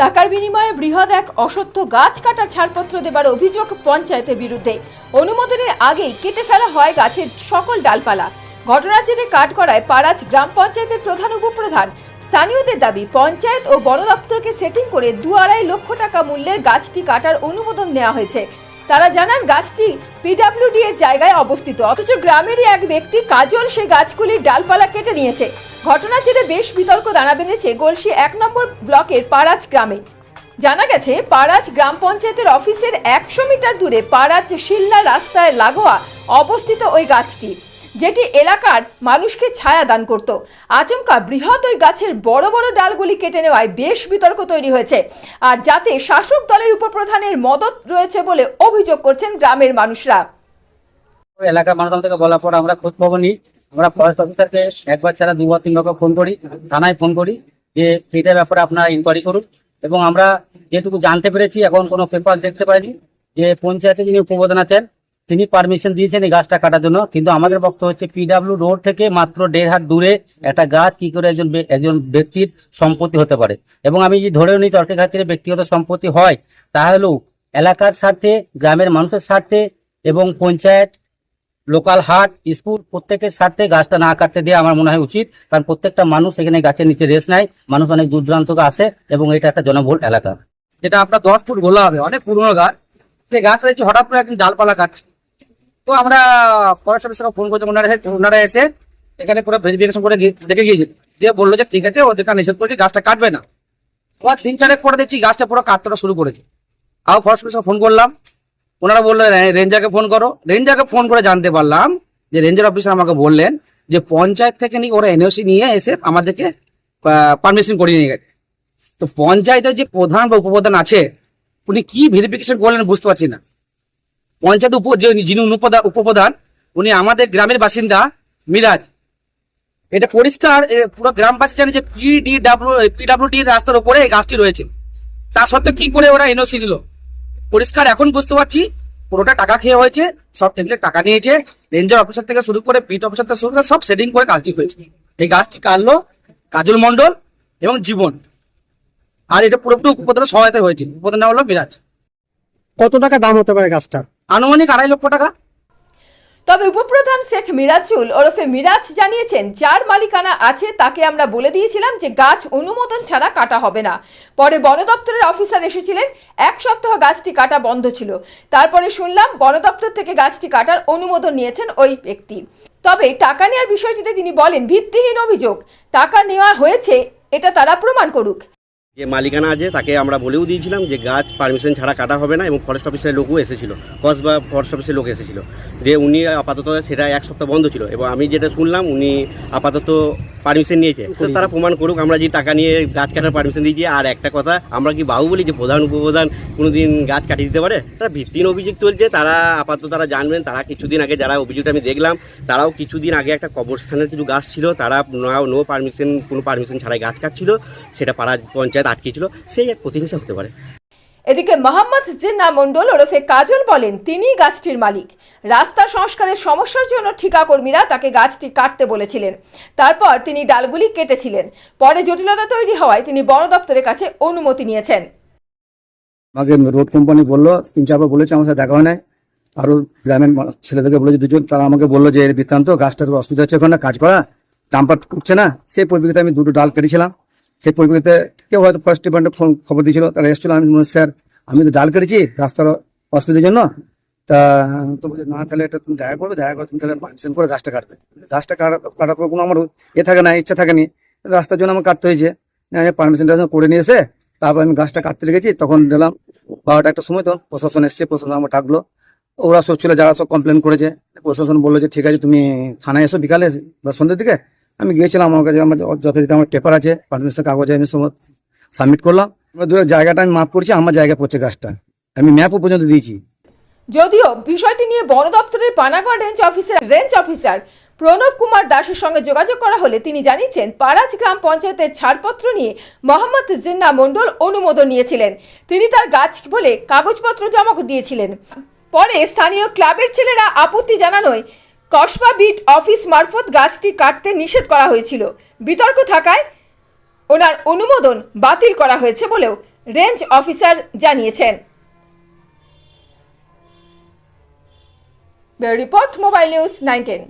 টাকার বিনিময়ে বৃহৎ এক অসত্য গাছ কাটার ছাড়পত্র দেবার অভিযোগ পঞ্চায়েতের বিরুদ্ধে। অনুমোদনের আগেই কেটে ফেলা হয় গাছের সকল ডালপালা। ঘটনার জেরে কাঠ করায় পাড়াজ গ্রাম পঞ্চায়েতের প্রধান উপপ্রধান। স্থানীয়দের দাবি, পঞ্চায়েত ও বন দপ্তরকে সেটিং করে দু আড়াই লক্ষ টাকা মূল্যের গাছটি কাটার অনুমোদন নেওয়া হয়েছে। তারা জানান গাছটি পিডাব্লিউডি এর জায়গায় অবস্থিত। অথচ গ্রামেরই এক ব্যক্তি কাজল সে গাছগুলির ডালপালা কেটে নিয়েছে। ঘটনা জেরে বেশ বিতর্ক দাঁড়া বেঁধেছে গলসি এক নম্বর ব্লকের পাড়াজ গ্রামে। জানা গেছে পাড়াজ গ্রাম পঞ্চায়েতের অফিসের একশো মিটার দূরে পাড়াজ শিল্লা রাস্তায় লাগোয়া অবস্থিত ওই গাছটি। যেটি এলাকার মানুষকে ছায়া দান করত। আচমকা বৃহৎ ওই গাছের বড় বড় ডালগুলি কেটে নেওয়ায় বেশ বিতর্ক তৈরি হয়েছে। আর যাতে শাসক দলের উপপ্রধানের মদত রয়েছে বলে অভিযোগ করছেন গ্রামের মানুষরা। এলাকার মানুষ থেকে বলার পর আমরা খোঁজ খবর নিই। আমরা ফরেস্ট অফিসারকে একবার ছাড়া দুবার তিনবার ফোন করি, থানায় ফোন করি যে এটার ব্যাপারে আপনারা ইনকোয়ারি করুন। এবং আমরা যেটুকু জানতে পেরেছি, এখন কোনো পেপার দেখতে পাইনি যে পঞ্চায়েতে যিনি উপপ্রধান আছেন তিনি পারমিশন দিয়েছেন এই গাছটা কাটার জন্য। কিন্তু আমাদের বক্তব্য হচ্ছে পিডাব্লিউ রোড থেকে মাত্র দেড় হাত দূরে একটা গাছ কি করে একজন একজন ব্যক্তির সম্পত্তি হতে পারে। এবং আমি যদি ধরেও নিই তর্কের খাতিরে ব্যক্তিগত সম্পত্তি হয় তাহলেও এলাকার স্বার্থে, গ্রামের মানুষের স্বার্থে এবং পঞ্চায়েত লোকাল হাট স্কুল প্রত্যেকের স্বার্থে গাছটা না কাটতে দেওয়া আমার মনে হয় উচিত। কারণ প্রত্যেকটা মানুষ এখানে গাছের নিচে রেস্ট নেয়। মানুষ অনেক দূর দূরান্ত আসে এবং এটা একটা জনবহুল এলাকা। যেটা আপনার দশ ফুট গোলা হবে, অনেক পুরনো গাছ। সেই গাছ রয়েছে হঠাৎ করে একদিন ডালপালা কাটছে। তো আমরা ফরেস্ট অফিসারকে ফোন করছি, ওনারা ওনারা এসে এখানে পুরো ভেরিফিকেশন করে দেখে গিয়েছে দিয়ে বলল যে, ঠিক আছে ওদের নিষেধ করছি, গাছটা কাটবে না। এবার তিন চারেক পরে দেখছি গাছটা পুরো কাটতে শুরু করেছে। আবার ফরেস্ট অফিসার ফোন করলাম। ওনারা বলল রেঞ্জারকে ফোন করো। রেঞ্জারকে ফোন করে জানতে পারলাম যে, রেঞ্জার অফিসার আমাকে বললেন যে, পঞ্চায়েত থেকে নিয়ে ওরা এনওসি নিয়ে এসে আমাদেরকে পারমিশন করিয়ে নিয়ে গেছে। তো পঞ্চায়েতের যে প্রধান বা উপপ্রধান আছে, উনি কি ভেরিফিকেশন করলেন বুঝতে পারছি না। পঞ্চায়েত উপ যিনি উপপ্রধান, উনি আমাদের গ্রামের বাসিন্দা মিরাজ। এটা পরিষ্কার পুরো গ্রামবাসী জানে যে পিডিডাব্লিউ পিডাব্লিউডি রাস্তার উপরে এই গাছটি রয়েছে। তা সত্ত্বেও কি করে ওরা এনওসি দিল পরিষ্কার, এখন বুঝতে পারছি পুরোটা টাকা খেয়ে হয়েছে, সব টেবিলে টাকা নিয়েছে রেঞ্জার অফিসার থেকে শুরু করে পিট অফিসার থেকে শুরু করে সব সেটিং করে কাজটি হয়েছে। এই গাছটি কাটলো কাজল মন্ডল এবং জীবন। আর এটা পুরোপুরি উপপ্রধানের সহায়তা হয়েছে। উপপ্রধান হলো মিরাজ। কত টাকা দাম হতে পারে গাছটা আনুমানিক আড়াই লক্ষ টাকা। তবে উপপ্রধান শেখ মিরাজুল ওরফে মিরাজ জানিয়েছেন, যার মালিকানা আছে তাকে আমরা বলে দিয়েছিলাম যে গাছ অনুমোদন ছাড়া কাটা হবে না। পরে বন দপ্তরের অফিসার এসেছিলেন, এক সপ্তাহ গাছটি কাটা বন্ধ ছিল। তারপরে শুনলাম, বন দপ্তর থেকে গাছটি কাটার অনুমোদন নিয়েছেন ওই ব্যক্তি। তবে টাকা নেওয়ার বিষয়টিতে তিনি বলেন, ভিত্তিহীন অভিযোগ। টাকা নেওয়া হয়েছে, এটা তারা প্রমাণ করুক। যে মালিকানা আছে, তাকে আমরা বলেও দিয়েছিলাম যে গাছ পারমিশন ছাড়া কাটা হবে না এবং ফরেস্ট অফিসের লোকও এসেছিল। কসবা ফরেস্ট অফিসের লোক এসেছিল। যে উনি আপাতত সেটা এক সপ্তাহ বন্ধ ছিল এবং আমি যেটা শুনলাম, উনি আপাতত পারমিশন নিয়েছে। তো তারা প্রমাণ করুক আমরা যে টাকা নিয়ে গাছ কাটার পারমিশন দিয়েছি আর একটা কথা আমরা কি বাবু বলি যে প্রধান উপপ্রধান কোনোদিন গাছ কাটিয়ে দিতে পারে? তারা ভিত্তিহীন অভিযোগ চলছে তারা আপাতত তারা জানবেন তারা কিছুদিন আগে যারা অভিযোগটা আমি দেখলাম তারাও কিছুদিন আগে একটা কবরস্থানের কিছু গাছ ছিল তারা নো পারমিশন কোনো পারমিশন ছাড়াই গাছ কাটছিল সেটা পাড়া পঞ্চায়েত আটকেছিল সেই এক প্রতিহিংসা হতে পারে। এদিকে মোহাম্মদ জিন্না মণ্ডল ওরফে কাজল বলেন তিনিই গাছটির মালিক। রাস্তা সংস্কারের সমস্যার জন্য ঠিকাকর্মীরা তাকে গাছটি কাটতে বলেছিলেন। তারপর তিনি ডালগুলি কেটেছিলেন। পরে জটিলতা তৈরি হওয়ায় তিনি বন দপ্তরের কাছে অনুমতি নিয়েছেন। আমাকে রোড কোম্পানি বলল, তিন চারবার বলেছে, আমার সাথে দেখা হয় নাই। আরও গ্রামের ছেলেদেরকে বলেছে দুজন, তারা আমাকে বলল যে এর বৃত্তান্ত, গাছটার অসুবিধা হচ্ছে ওখানে, কাজ করা চাম্পার উঠছে না। সেই পরিপ্রেক্ষিতে আমি দুটো ডাল কেটেছিলাম। সেই পরিপ্রেক্ষিতে কেউ হয়তো ফার্স্ট ডিপার্টমেন্টে খবর দিয়েছিল তারা এসেছিল। আমি বললাম, স্যার আমি তো ডাল কেটেছি রাস্তার অসুবিধার জন্য। তা তো বলছে না তাহলে এটা তুমি দেখা করবে দেখা করে তুমি তাহলে পারমিশন করে গাছটা কাটবে। গাছটা কাটা কাটার পর কোনো আমার এ থাকে না ইচ্ছা থাকেনি। রাস্তার জন্য আমার কাটতে হয়েছে। পারমিশনটা করে নিয়ে এসে তারপর আমি গাছটা কাটতে লেগেছি। তখন দিলাম বারোটা একটা সময় তখন প্রশাসন এসছে প্রশাসন আমার ডাকলো। ওরা সব ছিল যারা সব কমপ্লেন করেছে। প্রশাসন বলল যে ঠিক আছে তুমি থানায় এসো বিকালে বা সন্ধ্যের দিকে। আমি গিয়েছিলাম, আমার কাছে আমার যথাযথ আমার পেপার আছে পারমিশন কাগজ আমি সব সাবমিট করলাম। এবার জায়গাটা আমি মাপ করছি, আমার জায়গায় পড়ছে গাছটা। আমি ম্যাপও পর্যন্ত দিয়েছি। যদিও বিষয়টি নিয়ে বন দপ্তরের Panagarh range officer range officer Pranab Kumar দাসের সঙ্গে যোগাযোগ করা হলে তিনি জানিয়েছেন পাড়াজ গ্রাম পঞ্চায়েতের ছাড়পত্র নিয়ে মোহাম্মদ জিন্না মণ্ডল অনুমোদন নিয়েছিলেন। তিনি তার গাছ বলে কাগজপত্র জমা দিয়েছিলেন। পরে স্থানীয় ক্লাবের ছেলেরা আপত্তি জানানোয় কসবা বিট অফিস মারফত গাছটি কাটতে নিষেধ করা হয়েছিল। বিতর্ক থাকায় ওনার অনুমোদন বাতিল করা হয়েছে বলেও রেঞ্জ অফিসার জানিয়েছেন। Report, mobile news nineteen.